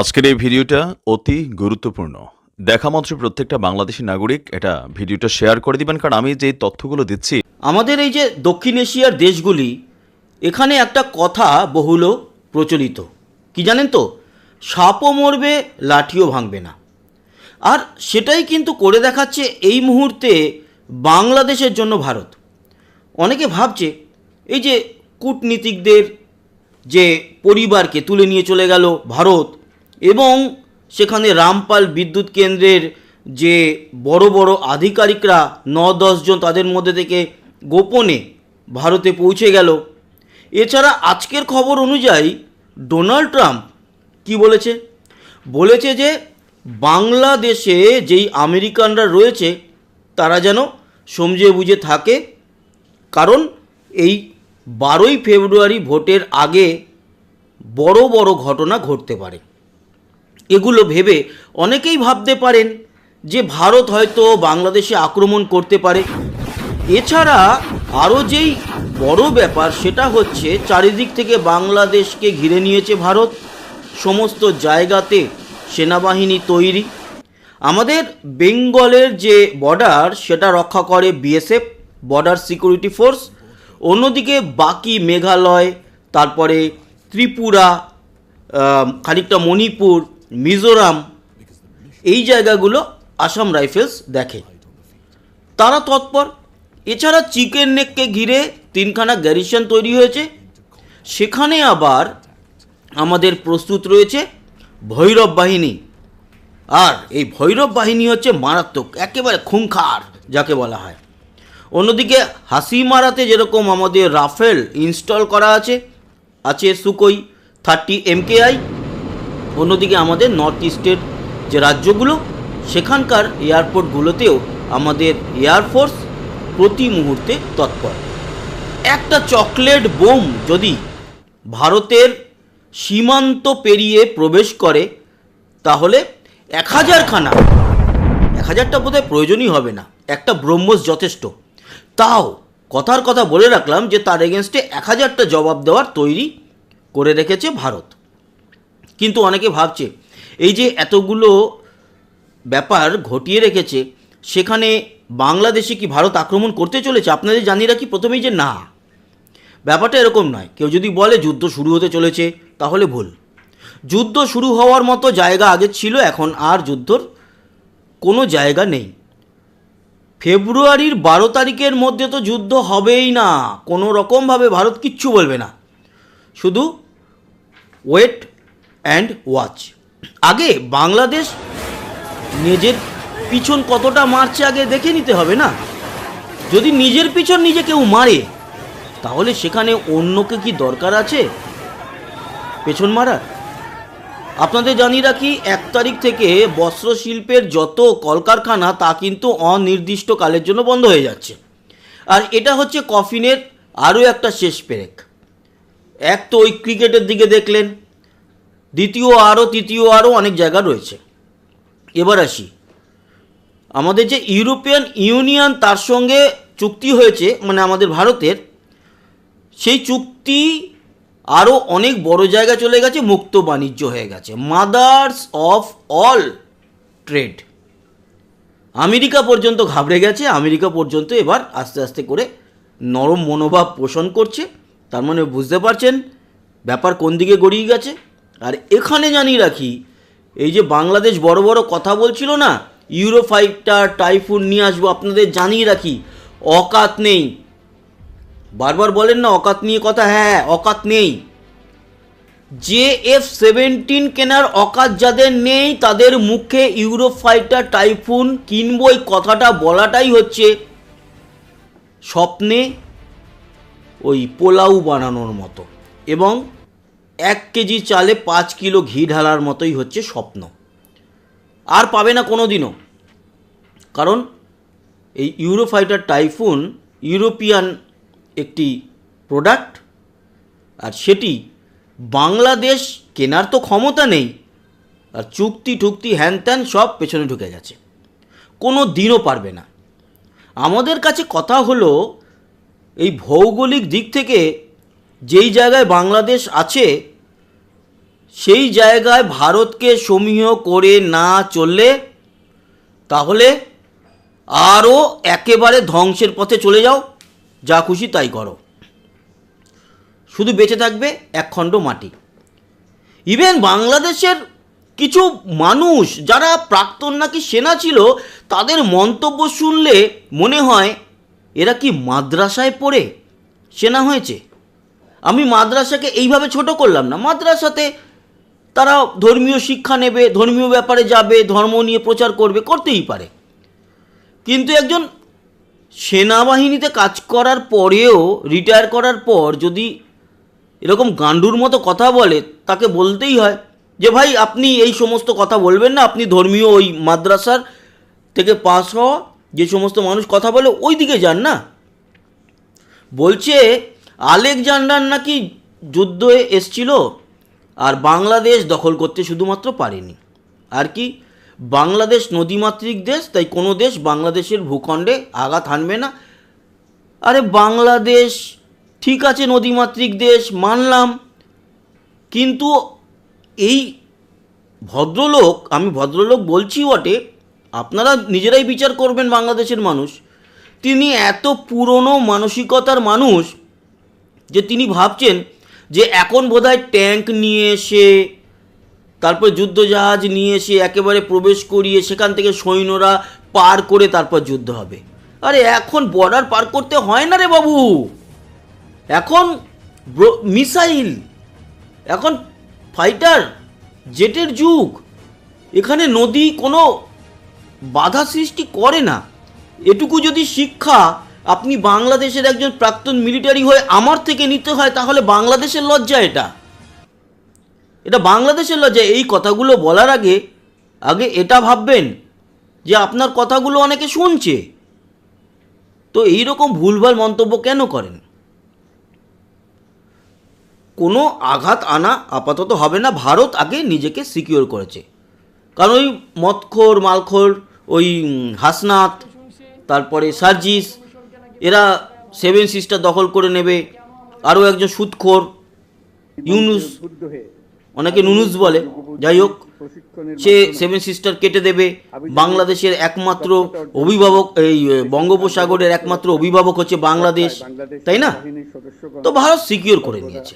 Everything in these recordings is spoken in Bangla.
আজকের এই ভিডিওটা অতি গুরুত্বপূর্ণ। দেখা মাত্র প্রত্যেকটা বাংলাদেশি নাগরিক এটা ভিডিওটা শেয়ার করে দিবেন, কারণ আমি যে তথ্যগুলো দিচ্ছি। আমাদের এই যে দক্ষিণ এশিয়ার দেশগুলি, এখানে একটা কথা বহুল প্রচলিত। কি জানেন তো? সাপও মরবে, লাঠিও ভাঙবে না। আর সেটাই কিন্তু করে দেখাচ্ছে এই মুহূর্তে বাংলাদেশের জন্য ভারত। অনেকে ভাবছে, এই যে কূটনীতিকদের যে পরিবারকে তুলে নিয়ে চলে গেল ভারত এবং সেখানে রামপাল বিদ্যুৎ কেন্দ্রের যে বড় বড় আধিকারিকরা ন জন তাদের মধ্যে থেকে গোপনে ভারতে পৌঁছে গেল। এছাড়া আজকের খবর অনুযায়ী ডোনাল্ড ট্রাম্প কি বলেছে? বলেছে যে বাংলাদেশে যেই আমেরিকানরা রয়েছে তারা যেন সমঝে বুঝে থাকে। কারণ এই বারোই ফেব্রুয়ারি ভোটের আগে বড় বড় ঘটনা ঘটতে পারে। এগুলো ভেবে অনেকেই ভাবতে পারেন যে ভারত হয়তো বাংলাদেশে আক্রমণ করতে পারে। এছাড়া আরও যেই বড় ব্যাপার সেটা হচ্ছে, চারিদিক থেকে বাংলাদেশকে ঘিরে নিয়েছে ভারত। সমস্ত জায়গাতে সেনাবাহিনী তৈরি। আমাদের বেঙ্গলের যে বর্ডার, সেটা রক্ষা করে বিএসএফ, বর্ডার সিকিউরিটি ফোর্স। অন্যদিকে বাকি মেঘালয়, তারপরে ত্রিপুরা খানিকটা মণিপুর মিজোরাম, এই জায়গাগুলো আসাম রাইফেলস দেখে। তারা তৎপর। এছাড়া চিকেন নেককে ঘিরে তিনখানা গ্যারিসন তৈরি হয়েছে। সেখানে আবার আমাদের প্রস্তুত রয়েছে ভৈরব বাহিনী। আর এই ভৈরব বাহিনী হচ্ছে মারাত্মক, একেবারে খুংখার যাকে বলা হয়। অন্যদিকে হাসিমারাতে যেরকম আমাদের রাফেল ইনস্টল করা আছে আছে সুকোই থার্টি এমকেআই অন্যদিকে আমাদের নর্থ ইস্টের যে রাজ্যগুলো, সেখানকার এয়ারপোর্টগুলোতেও আমাদের এয়ারফোর্স প্রতি মুহূর্তে তৎপর। একটা চকলেট বোম যদি ভারতের সীমান্ত পেরিয়ে প্রবেশ করে, তাহলে এক হাজারখানা এক হাজারটা বোধহয় প্রয়োজনই হবে না, একটা ব্রহ্মস যথেষ্ট। তাও কথার কথা বলে রাখলাম যে তার এগেনস্টে এক হাজারটা জবাব দেওয়ার তৈরি করে রেখেছে ভারত। কিন্তু অনেকে ভাবছে, এই যে এতগুলো ব্যাপার ঘটিয়ে রেখেছে, সেখানে বাংলাদেশে কি ভারত আক্রমণ করতে চলেছে? আপনাদের জানিয়ে রাখি প্রথমেই যে না। ব্যাপারটা এরকম নয়। কেউ যদি বলে যুদ্ধ শুরু হতে চলেছে, তাহলে ভুল। যুদ্ধ শুরু হওয়ার মতো জায়গা আগে ছিল, এখন আর যুদ্ধর কোনো জায়গা নেই। ফেব্রুয়ারির বারো তারিখের মধ্যে তো যুদ্ধ হবেই না। কোনো রকমভাবে ভারত কিচ্ছু বলবে না। শুধু ওয়েট অ্যান্ড ওয়াচ আগে বাংলাদেশ নিজের পিছন কতটা মারছে আগে দেখে নিতে হবে না? যদি নিজের পিছন নিজে কেউ মারে, তাহলে সেখানে অন্যকে কি দরকার আছে? পেছন মারার? আপনাদের জানিয়ে রাখি, এক তারিখ থেকে বস্ত্র শিল্পের যত কলকারখানা, তা কিন্তু অনির্দিষ্টকালের জন্য বন্ধ হয়ে যাচ্ছে। আর এটা হচ্ছে কফিনের আরও একটা শেষ পেরেক। এক তো ওই ক্রিকেটের দিকে দেখলেন দ্বিতীয় আরও, তৃতীয় আরও অনেক জায়গা রয়েছে। এবার আসি। আমাদের যে ইউরোপিয়ান ইউনিয়ন, তার সঙ্গে চুক্তি হয়েছে মানে আমাদের ভারতের, সেই চুক্তি আরও অনেক বড় জায়গা চলে গেছে, মুক্ত বাণিজ্য হয়ে গেছে। Mothers of all trade America পর্যন্ত ঘাবড়ে গেছে, আমেরিকা পর্যন্ত এবার আস্তে আস্তে করে নরম মনোভাব পোষণ করছে। তার মানে বুঝতে পারছেন, ব্যাপার কোন দিকে গড়িয়ে গেছে? আর এখানে জানিয়ে রাখি, এই যে বাংলাদেশ বড় বড় কথা বলছিল না ইউরো ফাইটার টাইফুন নিয়ে আসব আপনাদের জানিয়ে রাখি, অকাত নেই। বারবার বলেন না অকাত নিয়ে কথা হ্যাঁ অকাত নেই। যে এফ সেভেন্টিন কেনার অকাত যাদের নেই, তাদের মুখে ইউরো ফাইটার টাইফুন কিনবো, এই কথাটা বলাটাই হচ্ছে স্বপ্নে ওই পোলাও বানানোর মতো। এবং এক কেজি চালে পাঁচ কিলো ঘি ঢালার মতোই হচ্ছে স্বপ্ন। আর পাবে না কোনো দিনও কারণ এই ইউরোফাইটার টাইফুন ইউরোপিয়ান একটি প্রোডাক্ট, আর সেটি বাংলাদেশ কেনার তো ক্ষমতা নেই, আর চুক্তি টুক্তি হ্যান ত্যান সব পেছনে ঢুকে গেছে। কোনো দিনও পারবে না। আমাদের কাছে কথা হলো এই ভৌগোলিক দিক থেকে যেই জায়গায় বাংলাদেশ আছে, সেই জায়গায় ভারতকে সমীহ করে না চললে, তাহলে আরও একেবারে ধ্বংসের পথে চলে যাও, যা খুশি তাই করো। শুধু বেঁচে থাকবে একখণ্ড মাটি। ইভেন বাংলাদেশের কিছু মানুষ যারা প্রাক্তন নাকি সেনা ছিল, তাদের মন্তব্য শুনলে মনে হয়, এরা কি মাদ্রাসায় পড়ে? সেনা হয়েছে? আমি মাদ্রাসাকে এইভাবে ছোট করলাম না। মাদ্রাসাতে তারা ধর্মীয় শিক্ষা নেবে, ধর্মীয় ব্যাপারে যাবে, ধর্ম নিয়ে প্রচার করবে, করতেই পারে। কিন্তু একজন সেনাবাহিনীতে কাজ করার পরেও রিটায়ার করার পর যদি এরকম গান্ডুর মতো কথা বলে, তাকে বলতেই হয় যে, ভাই, আপনি এই সমস্ত কথা বলবেন না, আপনি ধর্মীয় ওই মাদ্রাসার থেকে পাস হওয়া, যে সমস্ত মানুষ কথা বলে ওই দিকে যান না। বলছে আলেকজান্ডার নাকি যুদ্ধ এসছিল আর বাংলাদেশ দখল করতে শুধুমাত্র পারেনি। আর কি? বাংলাদেশ নদীমাতৃক দেশ, তাই কোনো দেশ বাংলাদেশের ভূখণ্ডে আঘাত হানবে না। আরে বাংলাদেশ, ঠিক আছে নদীমাতৃক দেশ, মানলাম। কিন্তু এই ভদ্রলোক, আমি ভদ্রলোক বলছি বটে, আপনারা নিজেরাই বিচার করবেন বাংলাদেশের মানুষ। তিনি এত পুরনো মানসিকতার মানুষ যে তিনি ভাবছেন যে এখন বোধহয় ট্যাঙ্ক নিয়ে এসে, তারপর যুদ্ধজাহাজ নিয়ে এসে একেবারে প্রবেশ করিয়ে সেখান থেকে সৈন্যরা পার করে তারপর যুদ্ধ হবে। আরে এখন বর্ডার পার করতে হয় না রে বাবু। এখন মিসাইল, এখন ফাইটার জেটের যুগ। এখানে নদী কোনো বাধা সৃষ্টি করে না। এটুকু যদি শিক্ষা আপনি বাংলাদেশের একজন প্রাক্তন মিলিটারি হয়ে আমার থেকে নিতে হয়, তাহলে বাংলাদেশের লজ্জা এটা। এটা বাংলাদেশের লজ্জা। এই কথাগুলো বলার আগে আগে এটা ভাববেন যে আপনার কথাগুলো অনেকে শুনছে। তো এই রকম ভুলভাল মন্তব্য কেন করেন? কোনো আঘাত আনা আপাতত হবে না। ভারত আগে নিজেকে সিকিওর করেছে। কারণ ওই মদখোর, মালখোর, ওই হাসনাত, তারপরে সার্জিস এরা সেভেন সিস্টার দখল করে নেবে। আরও একজন সুদখোর ইউনুস, অনেকে নুনুস বলে। যাই হোক, সে সেভেন সিস্টার কেটে দেবে। বাংলাদেশের একমাত্র অভিভাবক, এই বঙ্গোপসাগরের একমাত্র অভিভাবক হচ্ছে বাংলাদেশ, তাই না? তো ভারত সিকিওর করে নিয়েছে।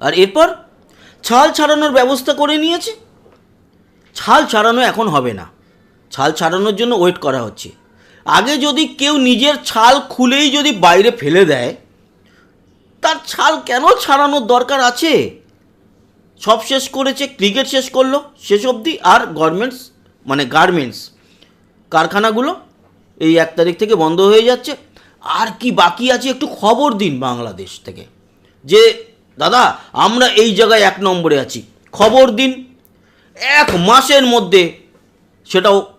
আর এরপর ছাল ছাড়ানোর ব্যবস্থা করে নিয়েছে। ছাল ছাড়ানো এখন হবে না। ছাল ছাড়ানোর জন্য ওয়েট করা হচ্ছে। আগে যদি কেউ নিজের ছাল খুলেই যদি বাইরে ফেলে দেয়, তার ছাল কেন ছাড়ানোর দরকার আছে? সব শেষ করেছে, ক্রিকেট শেষ করল, শেষ অবধি আর গভর্নমেন্টস মানে গার্মেন্টস কারখানাগুলো এই এক তারিখ থেকে বন্ধ হয়ে যাচ্ছে। আর কি বাকি আছে একটু খবর দিন বাংলাদেশ থেকে। যে, দাদা, আমরা এই জায়গায় এক নম্বরে আছি। খবর দিন। এক মাসের মধ্যে সেটাও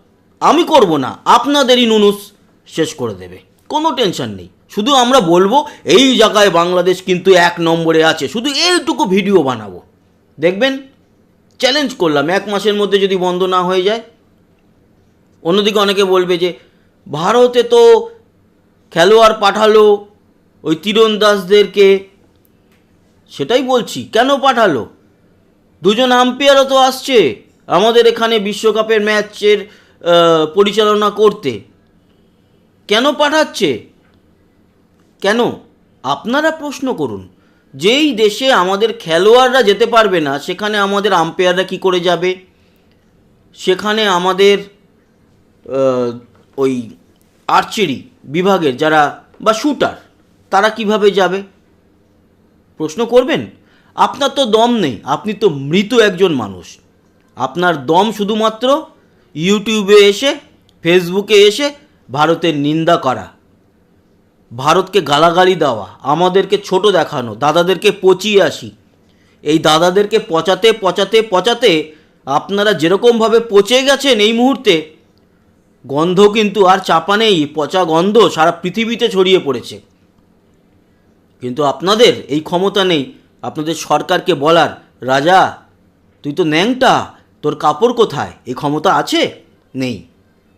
আমি করব না, আপনাদেরই নুনুস শেষ করে দেবে। কোনো টেনশন নেই। শুধু আমরা বলব, এই জায়গায় বাংলাদেশ কিন্তু এক নম্বরে আছে। শুধু এইটুকু ভিডিও বানাবো। দেখবেন চ্যালেঞ্জ করলাম। এক মাসের মধ্যে যদি বন্ধ না হয়ে যায়, অন্যদিকে অনেকে বলবে যে, ভারতে তো খেলোয়াড় পাঠালো, ওই তীরন্দাজদেরকে সেটাই বলছি। কেন পাঠালো? দুজন আম্পায়ারও তো আসছে। আমাদের এখানে বিশ্বকাপের ম্যাচের পরিচালনা করতে। কেন পাঠাচ্ছে? কেন? আপনারা প্রশ্ন করুন। যেই দেশে আমাদের খেলোয়াড়রা যেতে পারবে না, সেখানে আমাদের আম্পায়াররা কি করে যাবে? সেখানে আমাদের ওই আর্চারি বিভাগের যারা, বা শুটার তারা কীভাবে যাবে? প্রশ্ন করবেন? আপনার তো দম নেই, আপনি তো মৃত একজন মানুষ। আপনার দম শুধুমাত্র ইউটিউবে এসে, ফেসবুকে এসে ভারতের নিন্দা করা। ভারতকে গালাগালি দেওয়া, আমাদেরকে ছোট দেখানো, দাদাদেরকে পচিয়ে আসি এই দাদাদেরকে পচাতে পচাতে পচাতে আপনারা যেরকমভাবে পচে গেছেন এই মুহূর্তে, গন্ধ কিন্তু আর চাপা নেই, পচা গন্ধ সারা পৃথিবীতে ছড়িয়ে পড়েছে। কিন্তু আপনাদের এই ক্ষমতা নেই, আপনাদের সরকারকে বলার, রাজা, তুই তো ন্যাংটা তোর কাপড় কোথায়? এই ক্ষমতা আছে? নেই।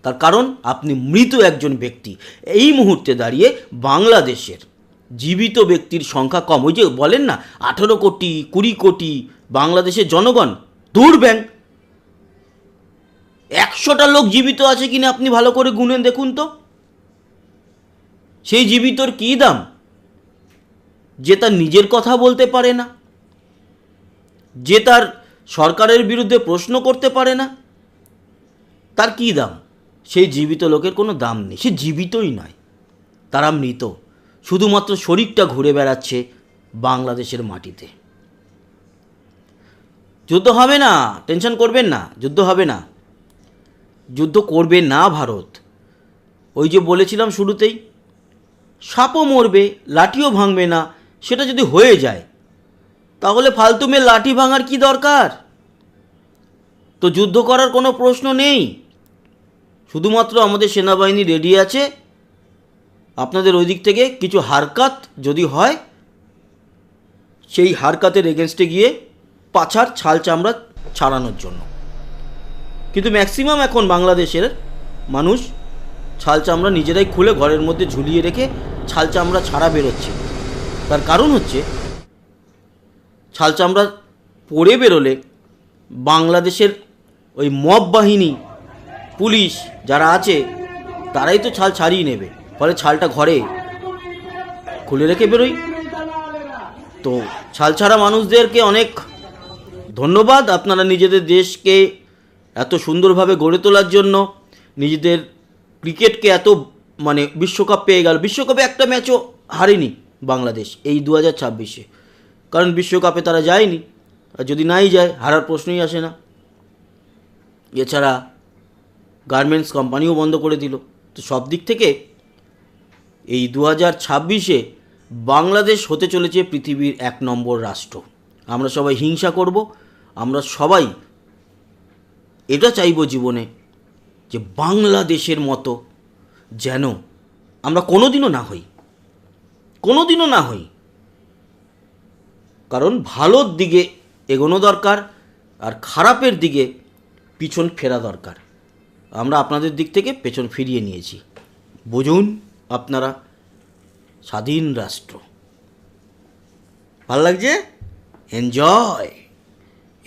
তার কারণ, আপনি মৃত একজন ব্যক্তি। এই মুহূর্তে দাঁড়িয়ে বাংলাদেশের জীবিত ব্যক্তির সংখ্যা কম। ওই যে বলেন না, আঠেরো কোটি, কুড়ি কোটি বাংলাদেশের জনগণ দূর ব্যাং একশোটা লোক জীবিত আছে কিনা আপনি ভালো করে গুনেন দেখুন তো। সেই জীবিতর কী দাম? যে তার নিজের কথা বলতে পারে না। যে তার সরকারের বিরুদ্ধে প্রশ্ন করতে পারে না। তার কী দাম? সেই জীবিত লোকের কোনো দাম নেই। সে জীবিতই নয়। তারা মৃত। শুধুমাত্র শরীরটা ঘুরে বেড়াচ্ছে বাংলাদেশের মাটিতে। যুদ্ধ হবে না। টেনশন করবেন না। যুদ্ধ হবে না। যুদ্ধ করবে না ভারত। ওই যে বলেছিলাম শুরুতেই, সাপও মরবে, লাঠিও ভাঙবে না। সেটা যদি হয়ে যায় তাহলে ফালতু মেয়ে লাঠি ভাঙার কি দরকার? তো যুদ্ধ করার কোনো প্রশ্ন নেই। শুধুমাত্র আমাদের সেনাবাহিনী রেডি আছে। আপনাদের ওই দিক থেকে কিছু হারকাত যদি হয়, সেই হারকাতের এগেনস্টে গিয়ে পাছার ছাল চামড়া ছাড়ানোর জন্য। কিন্তু ম্যাক্সিমাম এখন বাংলাদেশের মানুষ ছাল চামড়া নিজেরাই খুলে ঘরের মধ্যে ঝুলিয়ে রেখে ছাল চামড়া ছাড়া বেরোচ্ছে। তার কারণ হচ্ছে ছাল চামড়া পরে বেরোলে বাংলাদেশের ওই মব বাহিনী, পুলিশ যারা আছে, তারাই তো ছাল ছাড়িয়ে নেবে। ফলে ছালটা ঘরে। খুলে রেখে বেরোই। তো ছাল ছাড়া মানুষদেরকে অনেক ধন্যবাদ আপনারা নিজেদের দেশকে এত সুন্দরভাবে গড়ে তোলার জন্য, নিজেদের ক্রিকেটকে এত মানে বিশ্বকাপ পেয়ে গেল। বিশ্বকাপে একটা ম্যাচও হারেনি বাংলাদেশ এই দু হাজার ছাব্বিশে। কারণ বিশ্বকাপে তারা যায়নি। আর যদি নাই যায়, হারার প্রশ্নই আসে না। এছাড়া গার্মেন্টস কোম্পানিও বন্ধ করে দিল। তো সব দিক থেকে এই দু হাজার ছাব্বিশে বাংলাদেশ হতে চলেছে পৃথিবীর এক নম্বর রাষ্ট্র। আমরা সবাই হিংসা করব, আমরা সবাই এটা চাইব জীবনে যে বাংলাদেশের মতো যেন আমরা কোনোদিনও না হই। কোনোদিনও না হই। কারণ ভালোর দিকে এগোনো দরকার আর খারাপের দিকে পিছন ফেরা দরকার। আমরা আপনাদের দিক থেকে পেছন ফিরিয়ে নিয়েছি। বুঝুন আপনারা স্বাধীন রাষ্ট্র। ভালো লাগছে? এনজয়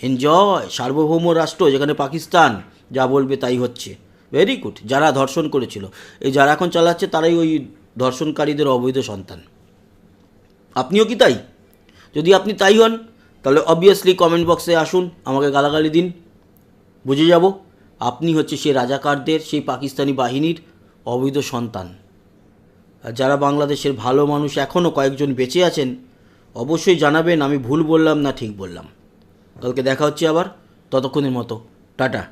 এনজয় সার্বভৌম রাষ্ট্র যেখানে পাকিস্তান যা বলবে তাই হচ্ছে। ভেরি গুড যারা ধর্ষণ করেছিল। এই যারা এখন চালাচ্ছে তারাই ওই ধর্ষণকারীদের অবৈধ সন্তান। আপনিও কি তাই? যদি আপনি তাই হন, তাহলে অবভিয়াসলি কমেন্ট বক্সে আসুন, আমাকে গালাগালি দিন। বুঝে যাব, আপনি হচ্ছে সেই রাজাকারদের, সেই পাকিস্তানি বাহিনীর অবৈধ সন্তান। আর যারা বাংলাদেশের ভালো মানুষ এখনও কয়েকজন বেঁচে আছেন, অবশ্যই জানাবেন, আমি ভুল বললাম না ঠিক বললাম। কালকে দেখা হচ্ছে আবার, ততক্ষণের মতো, টাটা।